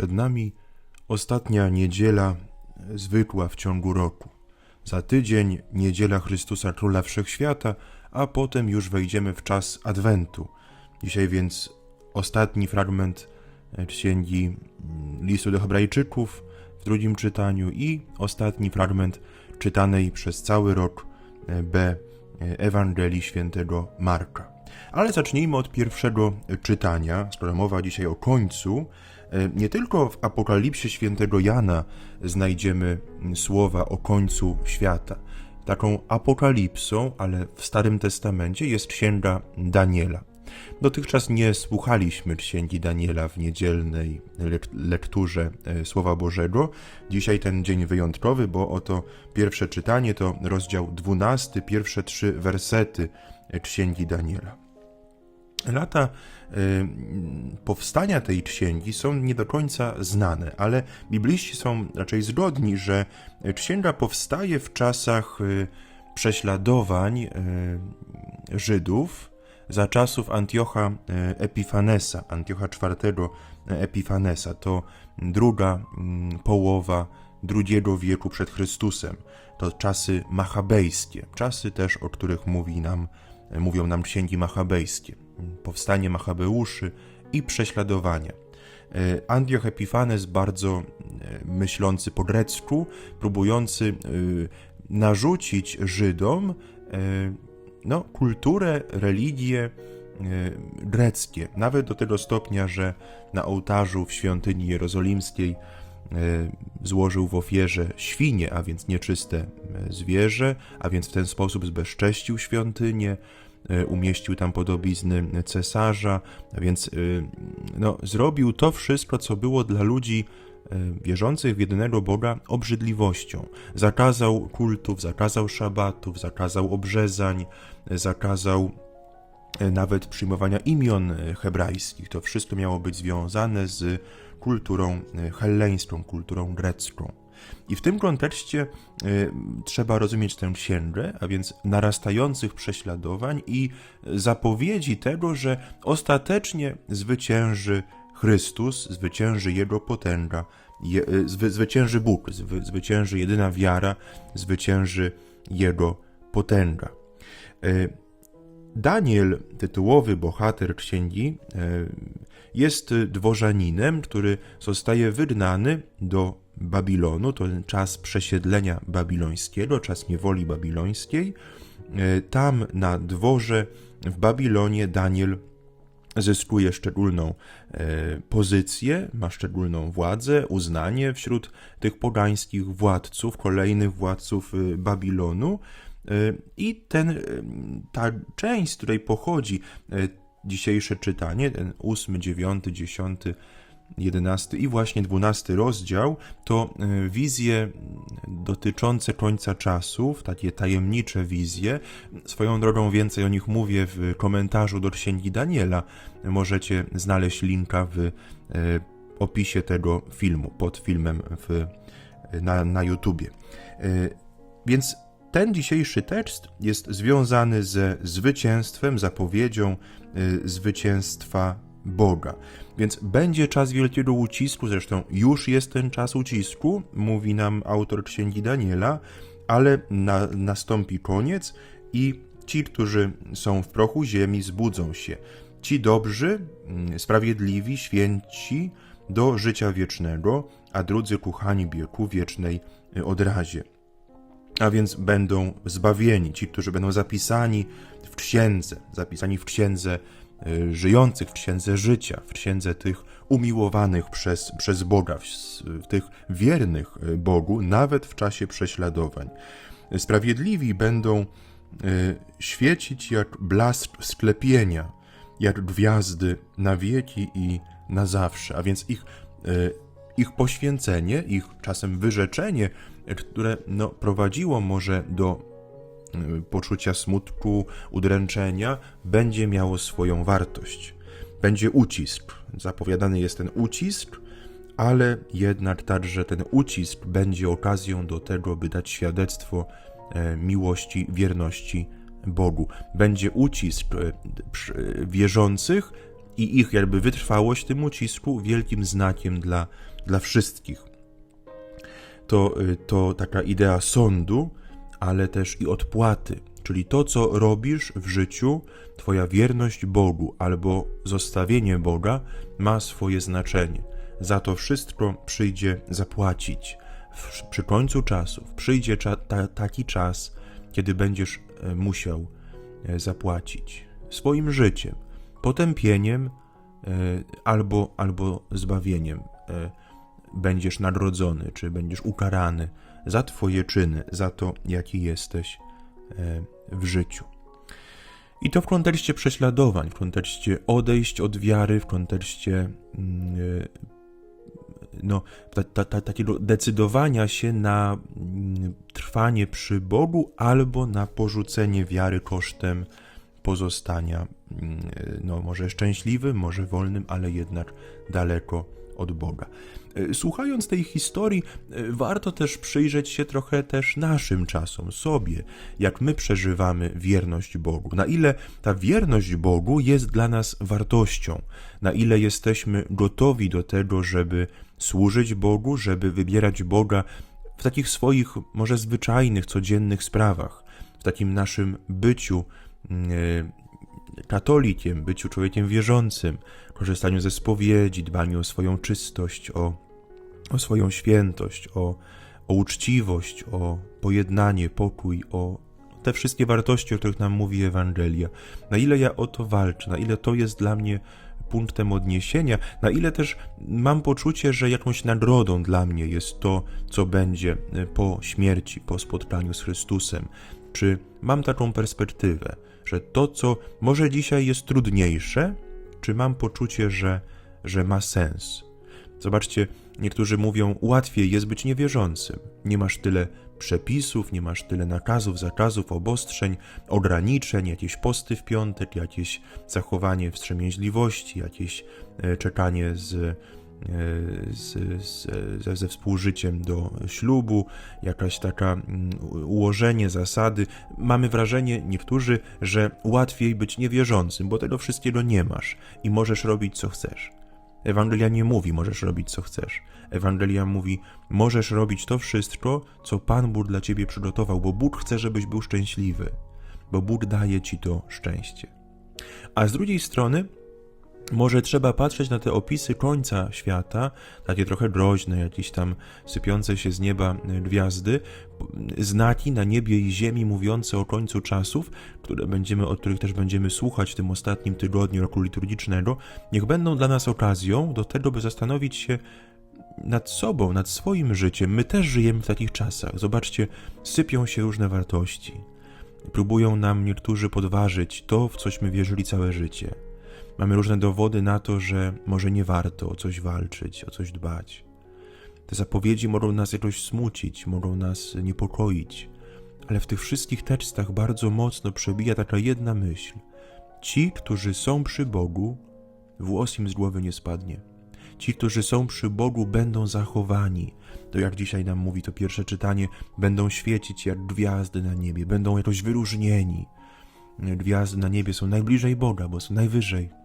Przed nami ostatnia niedziela zwykła w ciągu roku. Za tydzień niedziela Chrystusa Króla Wszechświata, a potem już wejdziemy w czas Adwentu. Dzisiaj więc ostatni fragment e, księgi mm, listu do Hebrajczyków w drugim czytaniu i ostatni fragment czytanej przez cały rok e, B e, Ewangelii świętego Marka. Ale zacznijmy od pierwszego czytania, skoro mowa dzisiaj o końcu. E, Nie tylko w Apokalipsie świętego Jana znajdziemy mm, słowa o końcu świata. Taką apokalipsą, ale w Starym Testamencie jest księga Daniela. Dotychczas nie słuchaliśmy księgi Daniela w niedzielnej lek- lekturze e, Słowa Bożego. Dzisiaj ten dzień wyjątkowy, bo oto pierwsze czytanie to rozdział 12, pierwsze trzy wersety e, księgi Daniela. Lata y, powstania tej księgi są nie do końca znane, ale bibliści są raczej zgodni, że księga powstaje w czasach y, prześladowań y, Żydów za czasów Antiocha Epifanesa, Antiocha IV Epifanesa. To druga mm, połowa drugiego wieku przed Chrystusem. To czasy machabejskie, czasy też, o których mówi nam, mówią nam księgi machabejskie. Powstanie Machabeuszy i prześladowania. E, Antioch Epifanes, bardzo e, myślący po grecku, próbujący e, narzucić Żydom no, kulturę, religię greckie. Nawet do tego stopnia, że na ołtarzu w świątyni jerozolimskiej złożył w ofierze świnie, a więc nieczyste zwierzę, a więc w ten sposób zbezcześcił świątynię, umieścił tam podobizny cesarza, więc e, no, zrobił to wszystko, co było dla ludzi e, wierzących w jedynego Boga obrzydliwością. Zakazał kultów, zakazał szabatów, zakazał obrzezań, zakazał nawet przyjmowania imion hebrajskich. To wszystko miało być związane z kulturą helleńską, kulturą grecką. I w tym kontekście e, trzeba rozumieć tę księgę, a więc narastających prześladowań i zapowiedzi tego, że ostatecznie zwycięży Chrystus, zwycięży Jego potęga, je, e, zwy, zwycięży Bóg, zwy, zwycięży jedyna wiara, zwycięży Jego potęga. E, Daniel, tytułowy bohater księgi, e, jest dworzaninem, który zostaje wygnany do Babilonu. To czas przesiedlenia babilońskiego, czas niewoli babilońskiej. E, Tam na dworze w Babilonie Daniel zyskuje szczególną e, pozycję, ma szczególną władzę, uznanie wśród tych pogańskich władców, kolejnych władców e, Babilonu. I ten, ta część, z której pochodzi dzisiejsze czytanie, ten ósmy, dziewiąty, dziesiąty, jedenasty i właśnie dwunasty rozdział, to e, wizje dotyczące końca czasów, takie tajemnicze wizje. Swoją drogą więcej o nich mówię w komentarzu do Księgi Daniela. Możecie znaleźć linka w e, opisie tego filmu, pod filmem w, na, na YouTubie. E, Więc ten dzisiejszy tekst jest związany ze zwycięstwem, zapowiedzią zwycięstwa Boga. Więc będzie czas wielkiego ucisku, zresztą już jest ten czas ucisku, mówi nam autor księgi Daniela, ale na, nastąpi koniec i ci, którzy są w prochu ziemi, zbudzą się. Ci dobrzy, mm, sprawiedliwi, święci do życia wiecznego, a drudzy ku hańbie, ku wiecznej y, odrazie a więc będą zbawieni, ci, którzy będą zapisani w księdze, zapisani w księdze żyjących, w księdze życia, w księdze tych umiłowanych przez, przez Boga, tych wiernych y, Bogu, nawet w czasie prześladowań. Sprawiedliwi będą y, świecić jak blask sklepienia, jak gwiazdy na wieki i na zawsze, a więc ich y, ich poświęcenie, ich czasem wyrzeczenie, które no, prowadziło może do y, poczucia smutku, udręczenia, będzie miało swoją wartość. Będzie ucisk. Zapowiadany jest ten ucisk, ale jednak także ten ucisk będzie okazją do tego, by dać świadectwo e, miłości, wierności Bogu. Będzie ucisk e, przy- wierzących i ich jakby wytrwałość tym ucisku wielkim znakiem dla, dla wszystkich. To, y, to taka idea sądu, ale też i odpłaty, czyli to, co robisz w życiu, Twoja wierność Bogu albo zostawienie Boga ma swoje znaczenie. Za to wszystko przyjdzie zapłacić. W, przy końcu czasów przyjdzie cza, ta, taki czas, kiedy będziesz e, musiał e, zapłacić swoim życiem, potępieniem e, albo, albo zbawieniem. Będziesz nagrodzony, czy będziesz ukarany za Twoje czyny, za to, jaki jesteś e, w życiu. I to w kontekście prześladowań, w kontekście odejść od wiary, w kontekście mm, e, no, ta, ta, ta, takiego decydowania się na mm, trwanie przy Bogu albo na porzucenie wiary kosztem pozostania, mm, no, może szczęśliwym, może wolnym, ale jednak daleko od Boga. E, Słuchając tej historii, e, warto też przyjrzeć się trochę też naszym czasom, sobie, jak my przeżywamy wierność Bogu, na ile ta wierność Bogu jest dla nas wartością, na ile jesteśmy gotowi do tego, żeby służyć Bogu, żeby wybierać Boga w takich swoich, może zwyczajnych, codziennych sprawach, w takim naszym byciu mm, e, katolikiem, byciu człowiekiem wierzącym, korzystaniu ze spowiedzi, dbaniu o swoją czystość, o, o swoją świętość, o, o uczciwość, o pojednanie, pokój, o te wszystkie wartości, o których nam mówi Ewangelia. Na ile ja o to walczę, na ile to jest dla mnie punktem odniesienia, na ile też mam poczucie, że jakąś nagrodą dla mnie jest to, co będzie e, po śmierci, po spotkaniu z Chrystusem. Czy mam taką perspektywę, że to, co może dzisiaj jest trudniejsze, czy mam poczucie, że, że ma sens? Zobaczcie, niektórzy mówią, łatwiej jest być niewierzącym. Nie masz tyle przepisów, nie masz tyle nakazów, zakazów, obostrzeń, ograniczeń, jakieś posty w piątek, jakieś zachowanie wstrzemięźliwości, jakieś e, czekanie z, z, z, ze, ze współżyciem do ślubu, jakaś taka mm, ułożenie zasady. Mamy wrażenie, niektórzy, że łatwiej być niewierzącym, bo tego wszystkiego nie masz i możesz robić co chcesz. Ewangelia nie mówi, możesz robić co chcesz. Ewangelia mówi, możesz robić to wszystko, co Pan Bóg dla ciebie przygotował, bo Bóg chce, żebyś był szczęśliwy, bo Bóg daje ci to szczęście. A z drugiej strony, może trzeba patrzeć na te opisy końca świata, takie trochę groźne, jakieś tam sypiące się z nieba gwiazdy, znaki na niebie i ziemi mówiące o końcu czasów, które będziemy, o których też będziemy słuchać w tym ostatnim tygodniu roku liturgicznego, niech będą dla nas okazją do tego, by zastanowić się nad sobą, nad swoim życiem. My też żyjemy w takich czasach. Zobaczcie, sypią się różne wartości. Próbują nam niektórzy podważyć to, w cośmy wierzyli całe życie. Mamy różne dowody na to, że może nie warto o coś walczyć, o coś dbać. Te zapowiedzi mogą nas jakoś smucić, mogą nas niepokoić, ale w tych wszystkich tekstach bardzo mocno przebija taka jedna myśl. Ci, którzy są przy Bogu, włos im z głowy nie spadnie. Ci, którzy są przy Bogu, będą zachowani. To jak dzisiaj nam mówi to pierwsze czytanie, będą świecić jak gwiazdy na niebie, będą jakoś wyróżnieni. Gwiazdy na niebie są najbliżej Boga, bo są najwyżej.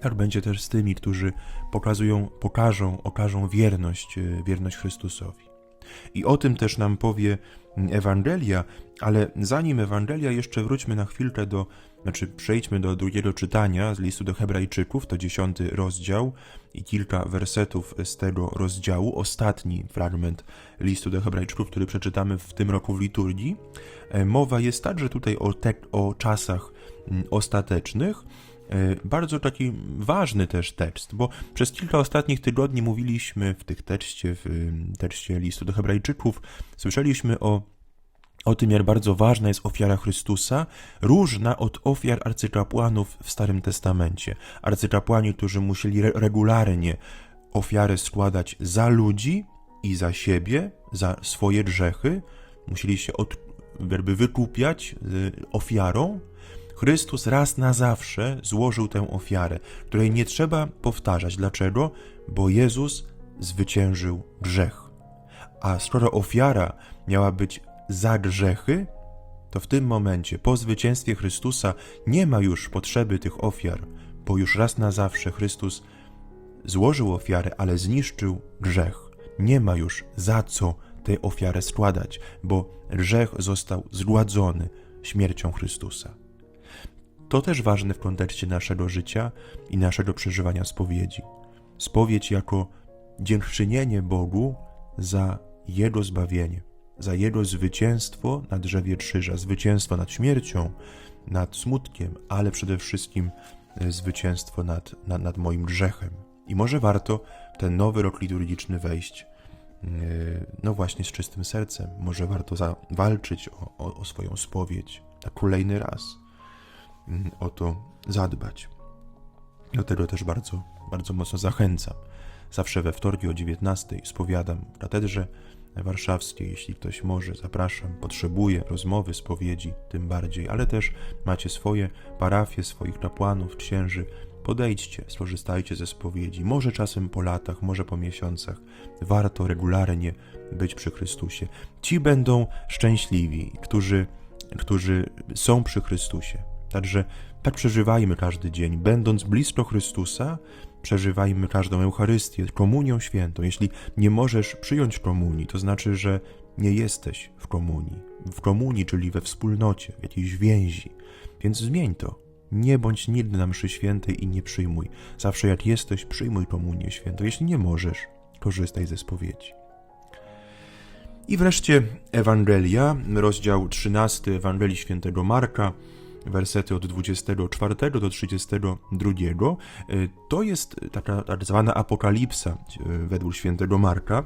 Tak będzie też z tymi, którzy pokazują, pokażą, okażą wierność, e, wierność Chrystusowi. I o tym też nam powie Ewangelia, ale zanim Ewangelia, jeszcze wróćmy na chwilkę do, znaczy przejdźmy do drugiego czytania z listu do Hebrajczyków, to dziesiąty rozdział i kilka wersetów z tego rozdziału, ostatni fragment listu do Hebrajczyków, który przeczytamy w tym roku w liturgii. E, Mowa jest także tutaj o, te, o czasach ostatecznych, bardzo taki ważny też tekst, bo przez kilka ostatnich tygodni mówiliśmy w tych tekście, w tekście listu do Hebrajczyków, słyszeliśmy o o tym, jak bardzo ważna jest ofiara Chrystusa, różna od ofiar arcykapłanów w Starym Testamencie. Arcykapłani, którzy musieli re regularnie ofiarę składać za ludzi i za siebie, za swoje grzechy, musieli się od, jakby wykupiać ofiarą, Chrystus raz na zawsze złożył tę ofiarę, której nie trzeba powtarzać. Dlaczego? Bo Jezus zwyciężył grzech. A skoro ofiara miała być za grzechy, to w tym momencie, po zwycięstwie Chrystusa, nie ma już potrzeby tych ofiar bo już raz na zawsze Chrystus złożył ofiarę, ale zniszczył grzech. Nie ma już za co tę ofiarę składać, bo grzech został zgładzony śmiercią Chrystusa. To też ważne w kontekście naszego życia i naszego przeżywania spowiedzi. Spowiedź jako dziękczynienie Bogu za Jego zbawienie, za Jego zwycięstwo na drzewie krzyża, zwycięstwo nad śmiercią, nad smutkiem, ale przede wszystkim e, zwycięstwo nad, nad, nad moim grzechem. I może warto ten nowy rok liturgiczny wejść, e, no właśnie z czystym sercem. Może warto zawalczyć o, o, o swoją spowiedź na kolejny raz, o to zadbać. Do tego też bardzo, bardzo mocno zachęcam. Zawsze we wtorki o 19 spowiadam w katedrze warszawskiej. Jeśli ktoś może, zapraszam, potrzebuje rozmowy, spowiedzi, tym bardziej, ale też macie swoje parafie, swoich kapłanów, księży. Podejdźcie, skorzystajcie ze spowiedzi. Może czasem po latach, może po miesiącach. Warto regularnie być przy Chrystusie. Ci będą szczęśliwi, którzy, którzy są przy Chrystusie. Także tak przeżywajmy każdy dzień, będąc blisko Chrystusa, przeżywajmy każdą Eucharystię, komunią świętą. Jeśli nie możesz przyjąć komunii, to znaczy, że nie jesteś w komunii. W komunii, czyli we wspólnocie, w jakiejś więzi. Więc zmień to. Nie bądź nigdy na mszy świętej i nie przyjmuj. Zawsze jak jesteś, przyjmuj komunię świętą. Jeśli nie możesz, korzystaj ze spowiedzi. I wreszcie Ewangelia, rozdział 13 Ewangelii Świętego Marka, wersety od 24 do 32. To jest taka tak zwana apokalipsa e, według świętego Marka.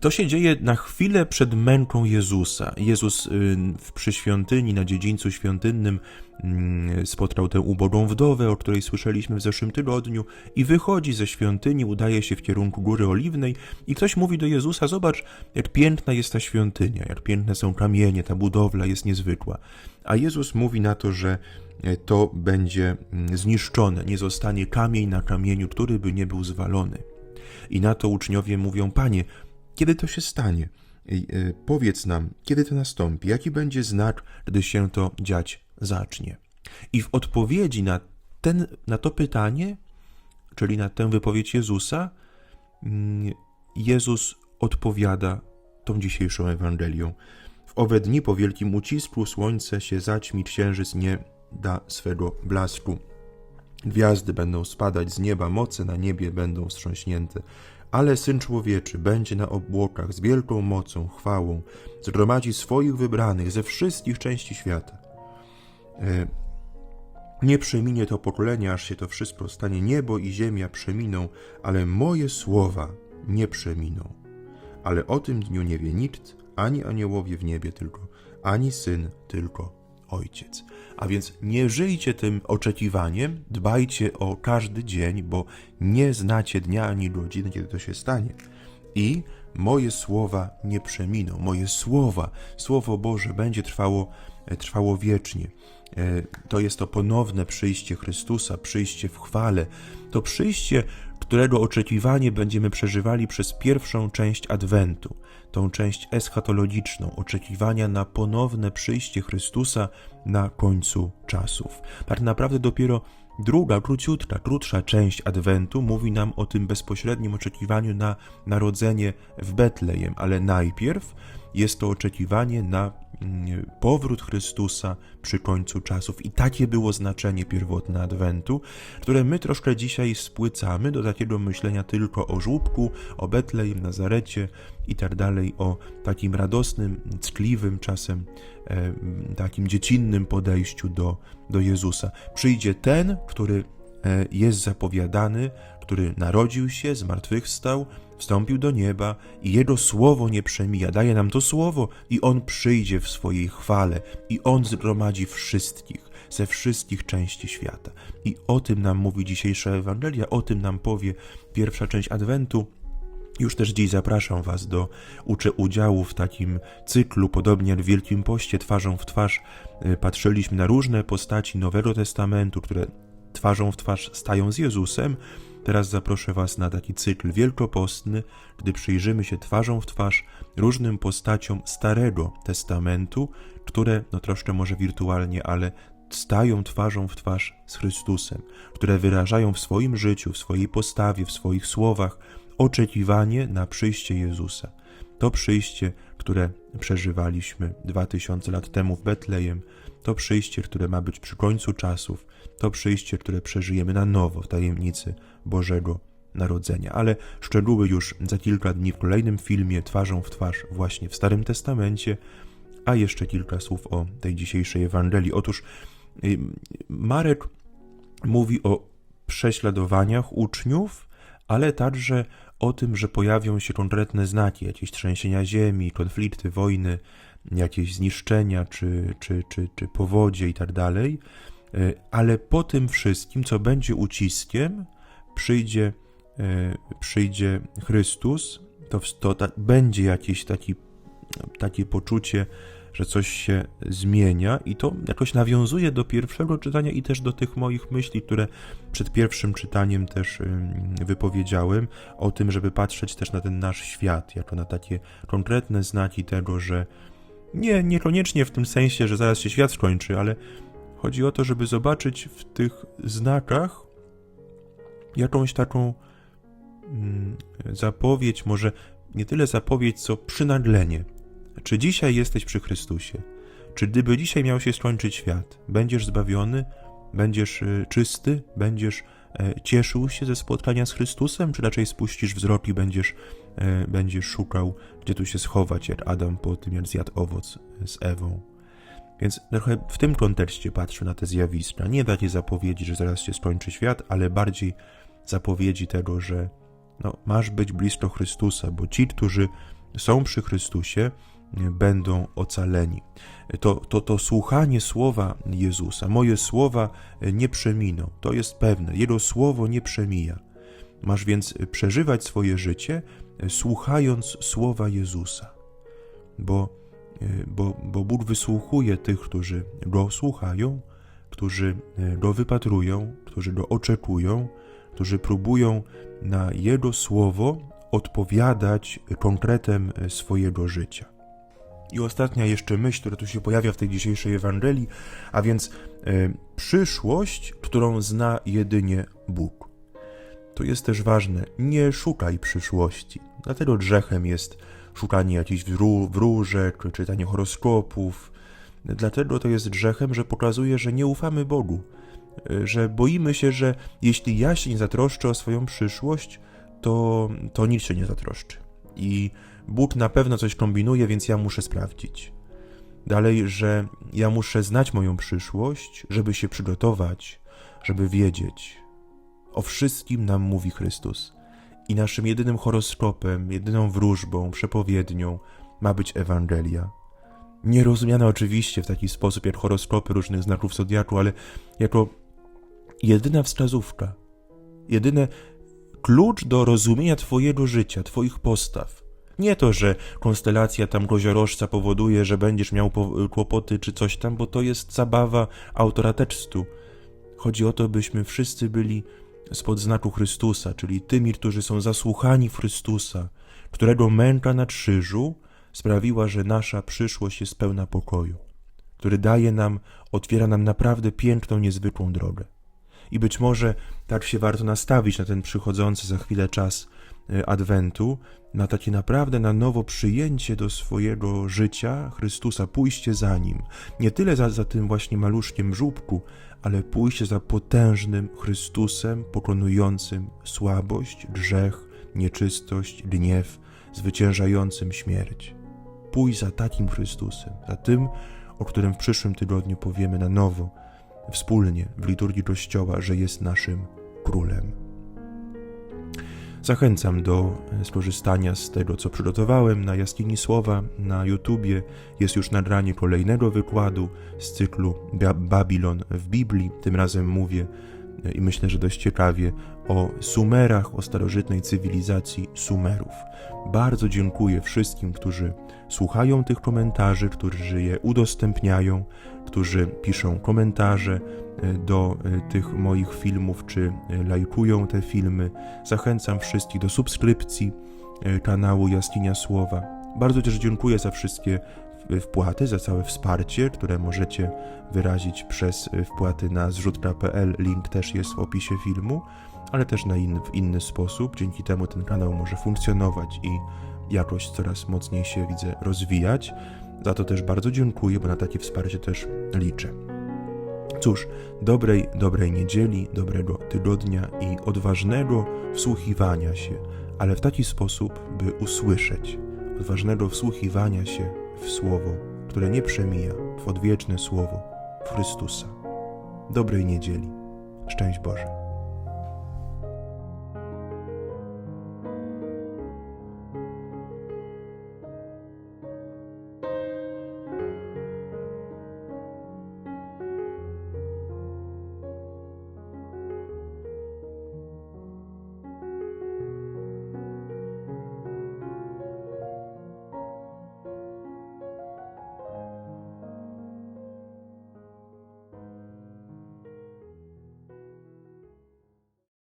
To się dzieje na chwilę przed męką Jezusa. Jezus y, przy świątyni, na dziedzińcu świątynnym mm, spotkał tę ubogą wdowę, o której słyszeliśmy w zeszłym tygodniu i wychodzi ze świątyni, udaje się w kierunku Góry Oliwnej i ktoś mówi do Jezusa, zobacz, jak piękna jest ta świątynia, jak piękne są kamienie, ta budowla jest niezwykła. A Jezus mówi na to, że e, to będzie mm, zniszczone, nie zostanie kamień na kamieniu, który by nie był zwalony. I na to uczniowie mówią, Panie, kiedy to się stanie? E, powiedz nam, kiedy to nastąpi, jaki będzie znak, gdy się to dziać zacznie. I w odpowiedzi na, ten, na to pytanie, czyli na tę wypowiedź Jezusa, mm, Jezus odpowiada tą dzisiejszą Ewangelią. W owe dni po wielkim ucisku słońce się zaćmi, księżyc nie da swego blasku. Gwiazdy będą spadać z nieba, moce na niebie będą wstrząśnięte ale Syn Człowieczy będzie na obłokach z wielką mocą, chwałą, zgromadzi swoich wybranych ze wszystkich części świata. E, nie przeminie to pokolenie, aż się to wszystko stanie. Niebo i ziemia przeminą, ale moje słowa nie przeminą. Ale o tym dniu nie wie nikt, ani aniołowie w niebie tylko, ani syn tylko, Ojciec. A więc nie żyjcie tym oczekiwaniem, dbajcie o każdy dzień, bo nie znacie dnia ani godziny, kiedy to się stanie. I moje słowa nie przeminą. Moje słowa, Słowo Boże będzie trwało, e, trwało wiecznie. E, to jest to ponowne przyjście Chrystusa, przyjście w chwale. To przyjście, którego oczekiwanie będziemy przeżywali przez pierwszą część Adwentu tą część eschatologiczną, oczekiwania na ponowne przyjście Chrystusa na końcu czasów. Tak naprawdę dopiero druga, króciutka, krótsza część Adwentu mówi nam o tym bezpośrednim oczekiwaniu na narodzenie w Betlejem, ale najpierw jest to oczekiwanie na mm, powrót Chrystusa przy końcu czasów. I takie było znaczenie pierwotne Adwentu, które my troszkę dzisiaj spłycamy do takiego myślenia tylko o żłóbku, o Betlejem, Nazarecie i tak dalej, o takim radosnym, ckliwym czasem, e, takim dziecinnym podejściu do, do Jezusa. Przyjdzie ten, który e, jest zapowiadany, który narodził się, zmartwychwstał, wstąpił do nieba i Jego słowo nie przemija. Daje nam to słowo i On przyjdzie w swojej chwale i On zgromadzi wszystkich ze wszystkich części świata. I o tym nam mówi dzisiejsza Ewangelia, o tym nam powie pierwsza część Adwentu. Już też dziś zapraszam Was do uczę udziału w takim cyklu, podobnie jak w Wielkim Poście, twarzą w twarz. Y, patrzyliśmy na różne postaci Nowego Testamentu, które twarzą w twarz stają z Jezusem, Teraz zaproszę Was na taki cykl wielkopostny, gdy przyjrzymy się twarzą w twarz różnym postaciom Starego Testamentu, które, no troszkę może wirtualnie, ale stają twarzą w twarz z Chrystusem, które wyrażają w swoim życiu, w swojej postawie, w swoich słowach oczekiwanie na przyjście Jezusa. To przyjście, które przeżywaliśmy dwa tysiące lat temu w Betlejem, to przyjście, które ma być przy końcu czasów, to przyjście, które przeżyjemy na nowo w tajemnicy Bożego Narodzenia. Ale szczegóły już za kilka dni w kolejnym filmie twarzą w twarz właśnie w Starym Testamencie, a jeszcze kilka słów o tej dzisiejszej Ewangelii. Otóż y, Marek mówi o prześladowaniach uczniów, ale także o tym, że pojawią się konkretne znaki, jakieś trzęsienia ziemi, konflikty, wojny, jakieś zniszczenia, czy, czy, czy, czy powodzie i tak. Y, ale po tym wszystkim, co będzie uciskiem, przyjdzie, y, przyjdzie Chrystus, to, to ta, będzie jakieś taki, takie poczucie, że coś się zmienia i to jakoś nawiązuje do pierwszego czytania i też do tych moich myśli, które przed pierwszym czytaniem też wypowiedziałem, o tym, żeby patrzeć też na ten nasz świat, jako na takie konkretne znaki tego, że nie, niekoniecznie w tym sensie, że zaraz się świat skończy, ale chodzi o to, żeby zobaczyć w tych znakach jakąś taką zapowiedź, może nie tyle zapowiedź, co przynaglenie czy dzisiaj jesteś przy Chrystusie? Czy gdyby dzisiaj miał się skończyć świat, będziesz zbawiony, będziesz y, czysty, będziesz e, cieszył się ze spotkania z Chrystusem, czy raczej spuścisz wzrok i będziesz, e, będziesz szukał, gdzie tu się schować, jak Adam po tym, jak zjadł owoc z Ewą? Więc trochę w tym kontekście patrzę na te zjawiska. Nie takie zapowiedzi, że zaraz się skończy świat, ale bardziej zapowiedzi tego, że no, masz być blisko Chrystusa, bo ci, którzy są przy Chrystusie, będą ocaleni. To, to, to słuchanie słowa Jezusa, moje słowa nie przeminą, to jest pewne, Jego słowo nie przemija. Masz więc przeżywać swoje życie słuchając słowa Jezusa, bo, bo, bo Bóg wysłuchuje tych, którzy Go słuchają, którzy Go wypatrują, którzy Go oczekują, którzy próbują na Jego słowo odpowiadać konkretem swojego życia. I ostatnia jeszcze myśl, która tu się pojawia w tej dzisiejszej Ewangelii, a więc e, przyszłość, którą zna jedynie Bóg. To jest też ważne. Nie szukaj przyszłości. Dlatego grzechem jest szukanie jakichś wró wróżek, czytanie horoskopów. Dlatego to jest grzechem, że pokazuje, że nie ufamy Bogu, e, że boimy się, że jeśli ja się nie zatroszczę o swoją przyszłość, to, to nic się nie zatroszczy. I Bóg na pewno coś kombinuje, więc ja muszę sprawdzić. Dalej, że ja muszę znać moją przyszłość, żeby się przygotować, żeby wiedzieć. O wszystkim nam mówi Chrystus. I naszym jedynym horoskopem, jedyną wróżbą, przepowiednią ma być Ewangelia. Nie rozumiana oczywiście w taki sposób jak horoskopy różnych znaków zodiaku, ale jako jedyna wskazówka, jedyny klucz do rozumienia Twojego życia, Twoich postaw nie to, że konstelacja tam koziorożca powoduje, że będziesz miał kłopoty czy coś tam, bo to jest zabawa autora tekstu. Chodzi o to, byśmy wszyscy byli spod znaku Chrystusa, czyli tymi, którzy są zasłuchani w Chrystusa, którego męka na krzyżu sprawiła, że nasza przyszłość jest pełna pokoju, który daje nam, otwiera nam naprawdę piękną, niezwykłą drogę. I być może tak się warto nastawić na ten przychodzący za chwilę czas Adwentu, na takie naprawdę na nowo przyjęcie do swojego życia Chrystusa, pójście za Nim. Nie tyle za, za tym właśnie maluszkiem żubku, ale pójście za potężnym Chrystusem pokonującym słabość, grzech, nieczystość, gniew, zwyciężającym śmierć. Pójść za takim Chrystusem, za tym, o którym w przyszłym tygodniu powiemy na nowo, wspólnie w liturgii Kościoła, że jest naszym Królem. Zachęcam do e, skorzystania z tego, co przygotowałem na Jaskini Słowa na YouTubie. Jest już nagranie kolejnego wykładu z cyklu Babilon w Biblii. Tym razem mówię i myślę, że dość ciekawie o Sumerach, o starożytnej cywilizacji Sumerów. Bardzo dziękuję wszystkim, którzy słuchają tych komentarzy, którzy je udostępniają, którzy piszą komentarze, do e, tych moich filmów, czy e, lajkują te filmy. Zachęcam wszystkich do subskrypcji e, kanału Jaskinia Słowa. Bardzo też dziękuję za wszystkie wpłaty, za całe wsparcie, które możecie wyrazić przez y, wpłaty na zrzutka.pl. Link też jest w opisie filmu, ale też na in, w inny sposób. Dzięki temu ten kanał może funkcjonować i jakoś coraz mocniej się widzę rozwijać. Za to też bardzo dziękuję, bo na takie wsparcie też liczę. Cóż, dobrej, dobrej niedzieli, dobrego tygodnia i odważnego wsłuchiwania się, ale w taki sposób, by usłyszeć, odważnego wsłuchiwania się w Słowo, które nie przemija, w odwieczne Słowo w Chrystusa. Dobrej niedzieli. Szczęść Boże.